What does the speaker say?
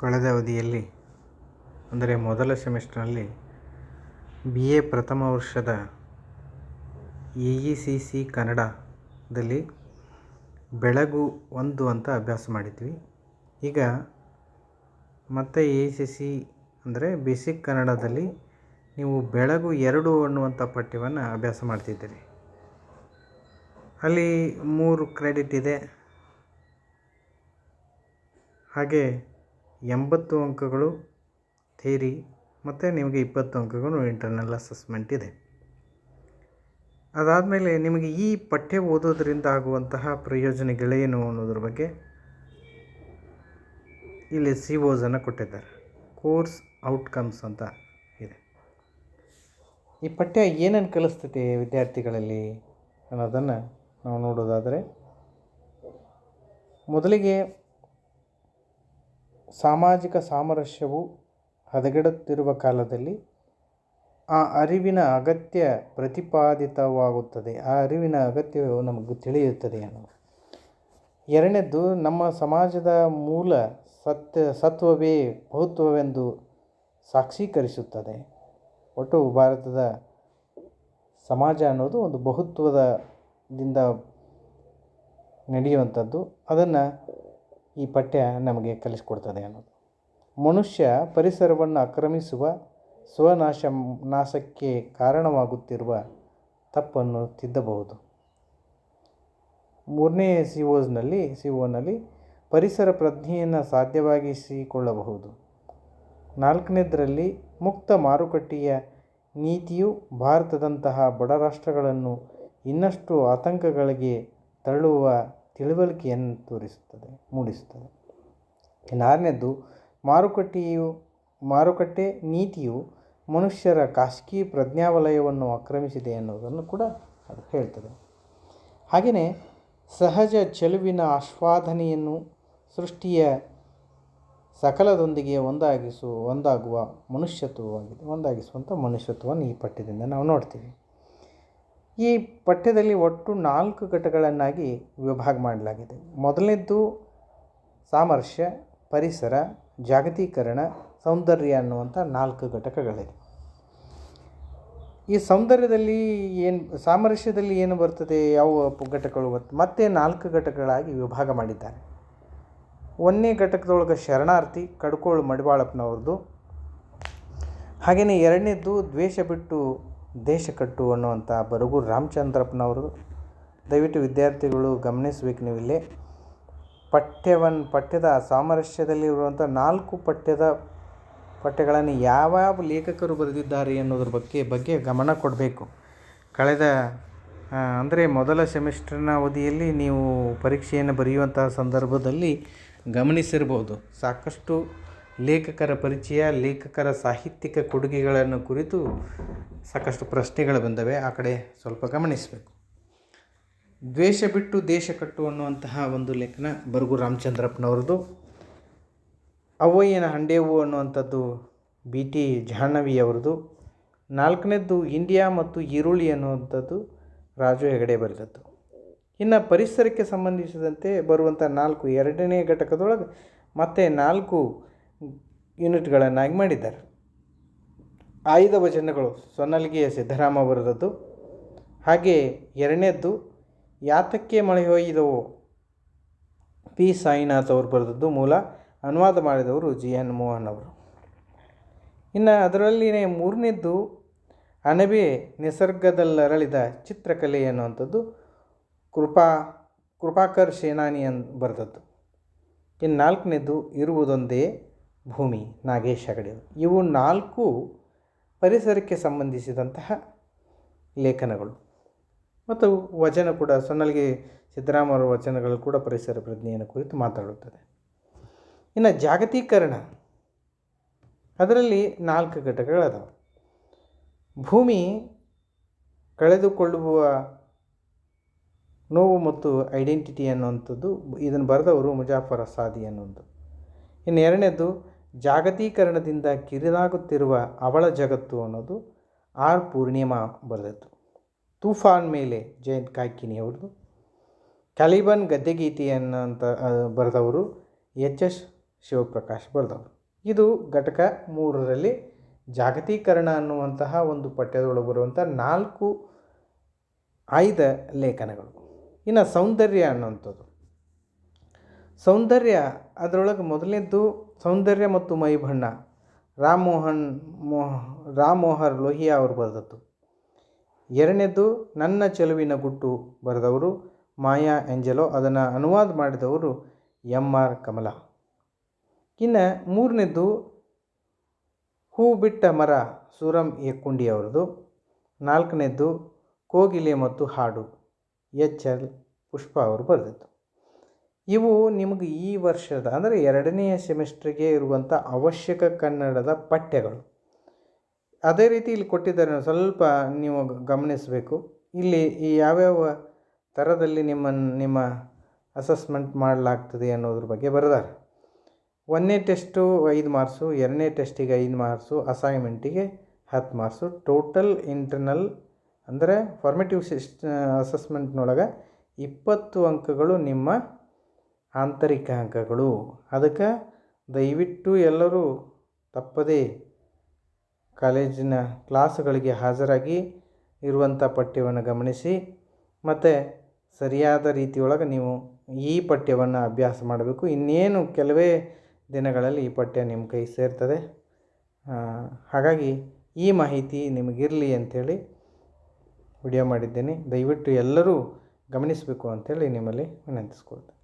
ಕಳೆದ ಅವಧಿಯಲ್ಲಿ, ಅಂದರೆ ಮೊದಲ ಸೆಮಿಸ್ಟರ್ನಲ್ಲಿ ಬಿ ಎ ಪ್ರಥಮ ವರ್ಷದ ಎ ಇ ಸಿ ಸಿ ಕನ್ನಡದಲ್ಲಿ ಬೆಳಗು ಒಂದು ಅಂತ ಅಭ್ಯಾಸ ಮಾಡಿದ್ವಿ. ಈಗ ಮತ್ತೆ ಎ ಇ ಸಿ ಸಿ ಅಂದರೆ ಬೇಸಿಕ್ ಕನ್ನಡದಲ್ಲಿ ನೀವು ಬೆಳಗು ಎರಡು ಅನ್ನುವಂಥ ಪಠ್ಯವನ್ನು ಅಭ್ಯಾಸ ಮಾಡ್ತಿದ್ದೀರಿ. ಅಲ್ಲಿ ಮೂರು ಕ್ರೆಡಿಟ್ ಇದೆ. ಹಾಗೆ ಎಂಬತ್ತು ಅಂಕಗಳು ಥೇರಿ ಮತ್ತು ನಿಮಗೆ ಇಪ್ಪತ್ತು ಅಂಕಗಳು ಇಂಟರ್ನಲ್ ಅಸೆಸ್ಮೆಂಟ್ ಇದೆ. ಅದಾದಮೇಲೆ ನಿಮಗೆ ಈ ಪಠ್ಯ ಓದೋದರಿಂದ ಆಗುವಂತಹ ಪ್ರಯೋಜನಗಳೇನು ಅನ್ನೋದ್ರ ಬಗ್ಗೆ ಇಲ್ಲಿ ಸಿ ಓಸನ್ನು ಕೊಟ್ಟಿದ್ದಾರೆ. ಕೋರ್ಸ್ ಔಟ್ಕಮ್ಸ್ ಅಂತ ಇದೆ. ಈ ಪಠ್ಯ ಏನೇನು ಕಲಿಸ್ತೈತೆ ವಿದ್ಯಾರ್ಥಿಗಳಲ್ಲಿ ಅನ್ನೋದನ್ನು ನಾವು ನೋಡೋದಾದರೆ, ಮೊದಲಿಗೆ ಸಾಮಾಜಿಕ ಸಾಮರಸ್ಯವು ಹದಗೆಡುತ್ತಿರುವ ಕಾಲದಲ್ಲಿ ಆ ಅರಿವಿನ ಅಗತ್ಯ ಪ್ರತಿಪಾದಿತವಾಗುತ್ತದೆ. ಆ ಅರಿವಿನ ಅಗತ್ಯವು ನಮಗೆ ತಿಳಿಯುತ್ತದೆ ಅನ್ನೋದು ಎರಡನೇದ್ದು ನಮ್ಮ ಸಮಾಜದ ಮೂಲ ಸತ್ಯ, ಸತ್ವವೇ ಬಹುತ್ವವೆಂದು ಸಾಕ್ಷೀಕರಿಸುತ್ತದೆ. ಒಟ್ಟು ಭಾರತದ ಸಮಾಜ ಅನ್ನೋದು ಒಂದು ಬಹುತ್ವದಿಂದ ನಡೆಯುವಂಥದ್ದು. ಅದನ್ನು ಈ ಪಠ್ಯ ನಮಗೆ ಕಲಿಸ್ಕೊಡ್ತದೆ ಅನ್ನೋದು. ಮನುಷ್ಯ ಪರಿಸರವನ್ನು ಆಕ್ರಮಿಸುವ ಸ್ವನಾಶ, ನಾಶಕ್ಕೆ ಕಾರಣವಾಗುತ್ತಿರುವ ತಪ್ಪನ್ನು ತಿದ್ದಬಹುದು. ಮೂರನೇ ಸಿ ಓಸ್ನಲ್ಲಿ ಸಿ ಓನಲ್ಲಿ ಪರಿಸರ ಪ್ರಜ್ಞೆಯನ್ನು ಸಾಧ್ಯವಾಗಿಸಿಕೊಳ್ಳಬಹುದು. ನಾಲ್ಕನೇದರಲ್ಲಿ ಮುಕ್ತ ಮಾರುಕಟ್ಟೆಯ ನೀತಿಯು ಭಾರತದಂತಹ ಬಡ ರಾಷ್ಟ್ರಗಳನ್ನು ಇನ್ನಷ್ಟು ಆತಂಕಗಳಿಗೆ ತಳ್ಳುವ ತಿಳುವಳಿಕೆಯನ್ನು ತೋರಿಸುತ್ತದೆ ಮೂಡಿಸುತ್ತದೆ ಇನ್ನು ಆರನೇದ್ದು ಮಾರುಕಟ್ಟೆಯು, ಮಾರುಕಟ್ಟೆ ನೀತಿಯು ಮನುಷ್ಯರ ಖಾಸಗಿ ಪ್ರಜ್ಞಾವಲಯವನ್ನು ಆಕ್ರಮಿಸಿದೆ ಅನ್ನೋದನ್ನು ಕೂಡ ಅದು ಹೇಳ್ತದೆ. ಹಾಗೆಯೇ ಸಹಜ ಚೆಲುವಿನ ಆಸ್ವಾದನೆಯನ್ನು ಸೃಷ್ಟಿಯ ಸಕಲದೊಂದಿಗೆ ಒಂದಾಗಿಸು, ಒಂದಾಗುವ ಮನುಷ್ಯತ್ವವಾಗಿದೆ, ಒಂದಾಗಿಸುವಂಥ ಮನುಷ್ಯತ್ವವನ್ನು ಈ ಪಠ್ಯದಿಂದ ನಾವು ನೋಡ್ತೀವಿ. ಈ ಪಠ್ಯದಲ್ಲಿ ಒಟ್ಟು ನಾಲ್ಕು ಘಟಕಗಳನ್ನಾಗಿ ವಿಭಾಗ ಮಾಡಲಾಗಿದೆ. ಮೊದಲನೇದ್ದು ಸಾಮರಸ್ಯ, ಪರಿಸರ, ಜಾಗತೀಕರಣ, ಸೌಂದರ್ಯ ಅನ್ನುವಂಥ ನಾಲ್ಕು ಘಟಕಗಳಿವೆ ಈ ಸೌಂದರ್ಯದಲ್ಲಿ ಏನು, ಸಾಮರಸ್ಯದಲ್ಲಿ ಏನು ಬರ್ತದೆ, ಯಾವ ಘಟಕಗಳು ಬರ್ತದೆ, ಮತ್ತೆ ನಾಲ್ಕು ಘಟಕಗಳಾಗಿ ವಿಭಾಗ ಮಾಡಿದ್ದಾರೆ. ಒಂದನೇ ಘಟಕದೊಳಗೆ ಶರಣಾರ್ಥಿ, ಕಡ್ಕೋಳು ಮಡಿವಾಳಪ್ಪನವ್ರದ್ದು. ಹಾಗೆಯೇ ಎರಡನೇದ್ದು ದ್ವೇಷ ಬಿಟ್ಟು ದೇಶ ಕಟ್ಟು ಅನ್ನುವಂಥ ಬರಗೂರು ರಾಮಚಂದ್ರಪ್ಪನವರು, ದಯವಿಟ್ಟು ವಿದ್ಯಾರ್ಥಿಗಳು ಗಮನಿಸ್ಬೇಕು ನೀವು ಇಲ್ಲಿ. ಪಠ್ಯವನ್ನು, ಪಠ್ಯದ ಸಾಮರಸ್ಯದಲ್ಲಿರುವಂಥ ನಾಲ್ಕು ಪಠ್ಯದ ಪಠ್ಯಗಳನ್ನು ಯಾವ್ಯಾವ ಲೇಖಕರು ಬರೆದಿದ್ದಾರೆ ಅನ್ನೋದ್ರ ಬಗ್ಗೆ ಬಗ್ಗೆ ಗಮನ ಕೊಡಬೇಕು. ಕಳೆದ ಅಂದರೆ ಮೊದಲ ಸೆಮಿಸ್ಟರ್ನ ಅವಧಿಯಲ್ಲಿ ನೀವು ಪರೀಕ್ಷೆಯನ್ನು ಬರೆಯುವಂತಹ ಸಂದರ್ಭದಲ್ಲಿ ಗಮನಿಸಿರ್ಬೋದು. ಸಾಕಷ್ಟು ಲೇಖಕರ ಪರಿಚಯ, ಲೇಖಕರ ಸಾಹಿತ್ಯಿಕ ಕೊಡುಗೆಗಳನ್ನು ಕುರಿತು ಸಾಕಷ್ಟು ಪ್ರಶ್ನೆಗಳು ಬಂದವೆ. ಆ ಕಡೆ ಸ್ವಲ್ಪ ಗಮನಿಸಬೇಕು. ದ್ವೇಷ ಬಿಟ್ಟು ದೇಶ ಕಟ್ಟು ಅನ್ನುವಂತಹ ಒಂದು ಲೇಖನ ಬರಗು ರಾಮಚಂದ್ರಪ್ಪನವ್ರದ್ದು. ಅವ್ವಯ್ಯನ ಹಂಡೇವು ಅನ್ನುವಂಥದ್ದು ಬಿ ಟಿ ಜಾಹ್ನವಿ ಅವ್ರದ್ದು ನಾಲ್ಕನೇದ್ದು ಇಂಡಿಯಾ ಮತ್ತು ಈರುಳ್ಳಿ ಅನ್ನುವಂಥದ್ದು ರಾಜು ಹೆಗಡೆ ಬರೆದದ್ದು. ಇನ್ನು ಪರಿಸರಕ್ಕೆ ಸಂಬಂಧಿಸಿದಂತೆ ಬರುವಂಥ ನಾಲ್ಕು ಎರಡನೇ ಘಟಕದೊಳಗೆ ಮತ್ತೆ ನಾಲ್ಕು ಯೂನಿಟ್ಗಳನ್ನಾಗಿ ಮಾಡಿದ್ದಾರೆ. ಆಯ್ದ ವಚನಗಳು ಸೊನ್ನಲ್ಗಿಯ ಸಿದ್ದರಾಮ ಬರೆದದ್ದು ಹಾಗೆ ಎರಡನೇದ್ದು, ಯಾತಕ್ಕೆ ಮಳೆ ಹೊಯ್ದವು ಪಿ. ಸಾಯಿನಾಥ್ ಅವರು ಬರೆದದ್ದು ಮೂಲ ಅನುವಾದ ಮಾಡಿದವರು ಜಿ. ಎನ್. ಮೋಹನ್ ಅವರು. ಇನ್ನು ಅದರಲ್ಲಿನೇ ಮೂರನೇದ್ದು, ಅಣಬೆ ನಿಸರ್ಗದಲ್ಲರಳಿದ ಚಿತ್ರಕಲೆ ಅನ್ನುವಂಥದ್ದು ಕೃಪಾ, ಕೃಪಾಕರ್ ಸೇನಾನಿ ಅನ್ ಬರೆದದ್ದು. ಇನ್ನು ನಾಲ್ಕನೇದ್ದು, ಇರುವುದೊಂದೇ ಭೂಮಿ, ನಾಗೇಶ್ ಹೆಗಡೆ ಇವು ನಾಲ್ಕು ಪರಿಸರಕ್ಕೆ ಸಂಬಂಧಿಸಿದಂತಹ ಲೇಖನಗಳು. ಮತ್ತು ವಚನ ಕೂಡ ಸೊನ್ನಲ್ಗೆ ಸಿದ್ದರಾಮರ ವಚನಗಳು ಕೂಡ ಪರಿಸರ ಪ್ರಜ್ಞೆಯನ್ನು ಕುರಿತು ಮಾತಾಡುತ್ತದೆ. ಇನ್ನು ಜಾಗತೀಕರಣ, ಅದರಲ್ಲಿ ನಾಲ್ಕು ಘಟಕಗಳದಾವೆ. ಭೂಮಿ ಕಳೆದುಕೊಳ್ಳುವ ನೋವು ಮತ್ತು ಐಡೆಂಟಿಟಿ ಅನ್ನುವಂಥದ್ದು, ಇದನ್ನು ಬರೆದವರು ಮುಜಾಫರ್ ಅಸಾದಿ ಅನ್ನೋದು ಇನ್ನು ಎರಡನೇದು ಜಾಗತೀಕರಣದಿಂದ ಕಿರಿದಾಗುತ್ತಿರುವ ಅವಳ ಜಗತ್ತು ಅನ್ನೋದು ಆರ್ ಪೂರ್ಣಿಮಾ ಬರೆದದ್ದು. ತೂಫಾನ್ ಮೇಲೆ ಜಯಂತ್ ಕಾಯ್ಕಿನಿ ಅವ್ರದ್ದು ಕ್ಯಾಲಿಬನ್ ಗದ್ದೆಗೀತೆಯನ್ನು ಅಂತ ಬರೆದವರು ಎಚ್ ಎಸ್ ಶಿವಪ್ರಕಾಶ್ ಬರೆದವರು. ಇದು ಘಟಕ ಮೂರರಲ್ಲಿ ಜಾಗತೀಕರಣ ಅನ್ನುವಂತಹ ಒಂದು ಪಠ್ಯದೊಳಗೆ ಬರುವಂಥ ನಾಲ್ಕು ಆಯ್ದ ಲೇಖನಗಳು. ಇನ್ನು ಸೌಂದರ್ಯ ಅನ್ನುವಂಥದ್ದು. ಸೌಂದರ್ಯ ಅದರೊಳಗೆ ಮೊದಲನೇದ್ದು ಸೌಂದರ್ಯ ಮತ್ತು ಮೈಬಣ್ಣ ರಾಮ್ ಮೋಹನ್ ಮೋಹ ರಾಮ್ ಮೋಹರ್ ಲೋಹಿಯಾ ಅವರು ಬರೆದದ್ದು. ಎರಡನೇದು, ನನ್ನ ಚೆಲುವಿನ ಗುಟ್ಟು ಬರೆದವರು ಮಾಯಾ ಎಂಜಲೋ, ಅದನ್ನು ಅನುವಾದ ಮಾಡಿದವರು ಎಂ ಆರ್ ಕಮಲ. ಇನ್ನು ಮೂರನೇದು, ಹೂ ಬಿಟ್ಟ ಮರ ಸೂರಂ ಯಕ್ಕುಂಡಿ ಅವರದು. ನಾಲ್ಕನೇದ್ದು ಕೋಗಿಲೆ ಮತ್ತು ಹಾಡು ಎಚ್ ಎಲ್ ಪುಷ್ಪ ಅವರು ಬರೆದಿದ್ದು. ಇವು ನಿಮಗೆ ಈ ವರ್ಷದ, ಅಂದರೆ ಎರಡನೆಯ ಸೆಮಿಸ್ಟ್ರಿಗೆ ಇರುವಂಥ ಅವಶ್ಯಕ ಕನ್ನಡದ ಪಠ್ಯಗಳು. ಅದೇ ರೀತಿ ಇಲ್ಲಿ ಕೊಟ್ಟಿದ್ದಾರೆ, ಸ್ವಲ್ಪ ನೀವು ಗಮನಿಸಬೇಕು. ಇಲ್ಲಿ ಈ ಯಾವ್ಯಾವ ಥರದಲ್ಲಿ ನಿಮ್ಮನ್ನು ನಿಮ್ಮ ಅಸೆಸ್ಮೆಂಟ್ ಮಾಡಲಾಗ್ತದೆ ಅನ್ನೋದ್ರ ಬಗ್ಗೆ ಬರೆದಾರೆ. ಒಂದನೇ ಟೆಸ್ಟು ಐದು ಮಾರ್ಕ್ಸು, ಎರಡನೇ ಟೆಸ್ಟಿಗೆ ಐದು ಮಾರ್ಕ್ಸು ಅಸೈನ್ಮೆಂಟಿಗೆ ಹತ್ತು ಮಾರ್ಕ್ಸು. ಟೋಟಲ್ ಇಂಟರ್ನಲ್ ಅಂದರೆ ಫಾರ್ಮೇಟಿವ್ ಸಿಸ್ಟ್ ಅಸೆಸ್ಮೆಂಟ್ನೊಳಗೆ ಇಪ್ಪತ್ತು ಅಂಕಗಳು ನಿಮ್ಮ ಆಂತರಿಕ ಅಂಕಗಳು. ಅದಕ್ಕೆ ದಯವಿಟ್ಟು ಎಲ್ಲರೂ ತಪ್ಪದೇ ಕಾಲೇಜಿನ ಕ್ಲಾಸ್ಗಳಿಗೆ ಹಾಜರಾಗಿ ಇರುವಂಥ ಪಠ್ಯವನ್ನು ಗಮನಿಸಿ, ಮತ್ತು ಸರಿಯಾದ ರೀತಿಯೊಳಗೆ ನೀವು ಈ ಪಠ್ಯವನ್ನು ಅಭ್ಯಾಸ ಮಾಡಬೇಕು. ಇನ್ನೇನು ಕೆಲವೇ ದಿನಗಳಲ್ಲಿ ಈ ಪಠ್ಯ ನಿಮ್ಮ ಕೈ ಸೇರ್ತದೆ. ಹಾಗಾಗಿ ಈ ಮಾಹಿತಿ ನಿಮಗಿರಲಿ ಅಂಥೇಳಿ ವಿಡಿಯೋ ಮಾಡಿದ್ದೇನೆ. ದಯವಿಟ್ಟು ಎಲ್ಲರೂ ಗಮನಿಸಬೇಕು ಅಂಥೇಳಿ ನಿಮ್ಮಲ್ಲಿ ವಿನಂತಿಸ್ಕೊಳ್ತೇನೆ.